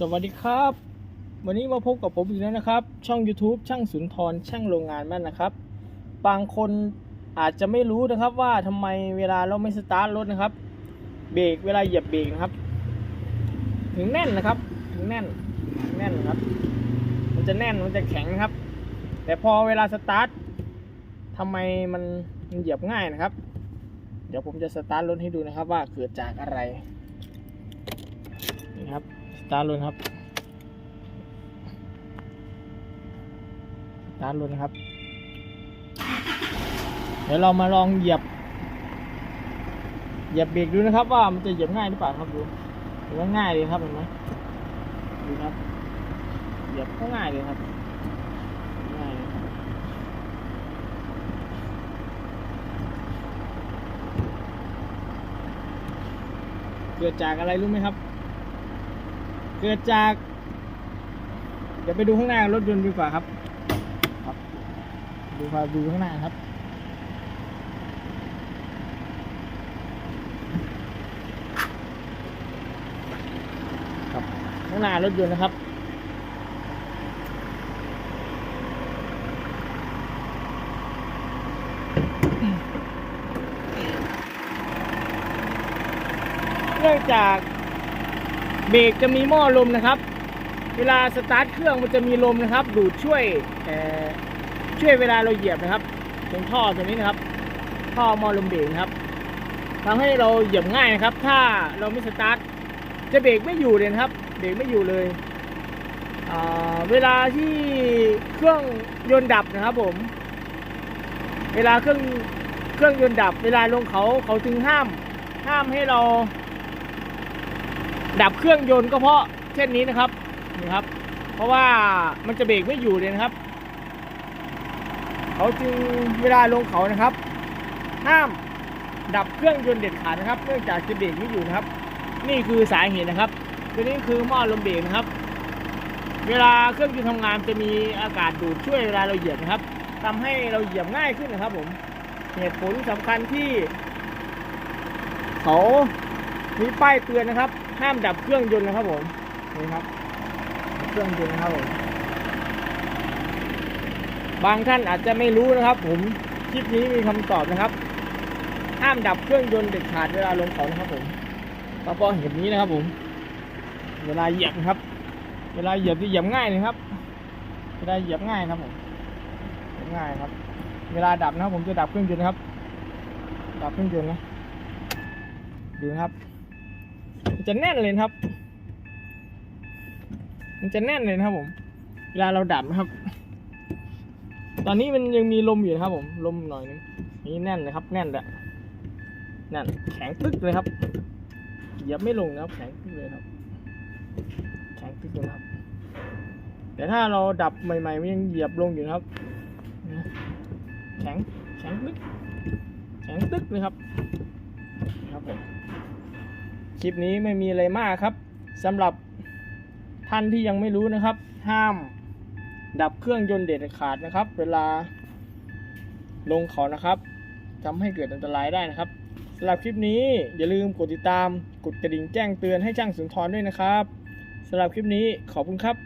สวัสดีครับ วันนี้มาพบกับผมอีกแล้วนะครับ ช่อง YouTube ช่างสุนทรช่างโรงงานแม่นนะครับ บางคนอาจจะไม่รู้นะครับว่าทำไมเวลาเราไม่สตาร์ทรถนะครับ เบรกเวลาเหยียบเบรกนะครับ ถึงแน่นนะครับ ถึงแน่นแน่นนะครับ มันจะแน่นมันจะแข็งนะครับ แต่พอเวลาสตาร์ททำไมมันมันเหยียบง่ายนะครับ เดี๋ยวผมจะสตาร์ทรถให้ดูนะครับว่าเกิดจากอะไรนี่ครับ ตาร์ทรถครับสตาร์ทรถนครับ เดี๋ยวเรามาลองเหยียบ เหยียบเบรกดูนะครับ ว่ามันจะเหยียบง่ายหรือเปล่าครับดูเห็นว่าง่ายเลยครับเห็นไหมดูครับ เหยียบก็ง่ายเลยครับง่ายเลยครับเกิดจากอะไรรู้ไหมครับ เกิดจาก เดี๋ยวไปดูข้างหน้ารถยนต์ดีกว่าครับ ครับ ดูพาดูข้างหน้าครับ ครับ ข้างหน้ารถยนต์นะครับเนื่องจาก เบรกจะมีหม้อลมนะครับ เวลาสตาร์ทเครื่องมันจะมีลมนะครับ ดูดช่วยช่วยเวลาเราเหยียบนะครับตรงท่อตัวนี้นะครับ ท่อหม้อลมเบรกครับทำให้เราเหยียบง่ายนะครับ ถ้าเราไม่สตาร์ทจะเบรกไม่อยู่เลยครับ เบรกไม่อยู่เลย เวลาที่เครื่องยนต์ดับนะครับผม เวลาเครื่องเครื่องยนต์ดับ เวลาลงเขาเขาจึงห้าม ห้ามให้เรา ดับเครื่องยนต์ก็เพราะเช่นนี้นะครับนี่ครับ เพราะว่ามันจะเบรกไม่อยู่เลยนะครับ เขาจึงเวลาลงเขานะครับ ห้ามดับเครื่องยนต์เด็ดขาดนะครับ เนื่องจากจะเบรกไม่อยู่นะครับ นี่คือสาเหตุนะครับตัวนี้คือหม้อลมเบรกนะครับ เวลาเครื่องยนต์ทำงานจะมีอากาศดูดช่วยเวลาเราเหยียบนะครับทำให้เราเหยียบง่ายขึ้นนะครับผมเหตุผลสำคัญที่ เขา มีป้ายเตือนนะครับ ห้ามดับเครื่องยนต์นะครับผมนี่ครับ เครื่องยนต์นะครับผมบางท่านอาจจะไม่รู้นะครับ ผมคลิปนี้มีคำตอบนะครับ ห้ามดับเครื่องยนต์เด็ดขาดเวลาลงเขานะครับผมก็เพราะเหตุนี้นะครับผม เวลาเหยียบครับ เวลาเหยียบที่เหยียบง่ายนะครับ เวลาเหยียบง่ายครับผมเหยียบง่ายครับ เวลาดับนะครับ ผมจะดับเครื่องยนต์นะครับ ดับเครื่องยนต์นะดูนะครับ จะแน่นเลยครับ มันจะแน่นเลยนะครับผม เวลาเราดับนะครับ ตอนนี้มันยังมีลมอยู่นะครับ ผม ลมหน่อยนึง นี่แน่นเลยครับ แน่นแหละแน่น แข็งตึ๊กเลยครับเหยียบไม่ลงนะครับ แข็งตึ๊กเลยครับ แข็งตึ๊กเลยครับ แต่ถ้าเราดับใหม่ๆมันยังเหยียบลงอยู่นะครับ แข็ง แข็งตึ๊ก แข็งตึ๊กเลยครับ ครับผม คลิปนี้ไม่มีอะไรมากครับสำหรับท่านที่ยังไม่รู้นะครับ ห้ามดับเครื่องยนต์เด็ดขาดนะครับ เวลาลงเขานะครับทำให้เกิดอันตรายได้นะครับสำหรับคลิปนี้อย่าลืมกดติดตาม กดกระดิ่งแจ้งเตือนให้ช่างสุนทรด้วยนะครับสำหรับคลิปนี้ขอบคุณครับ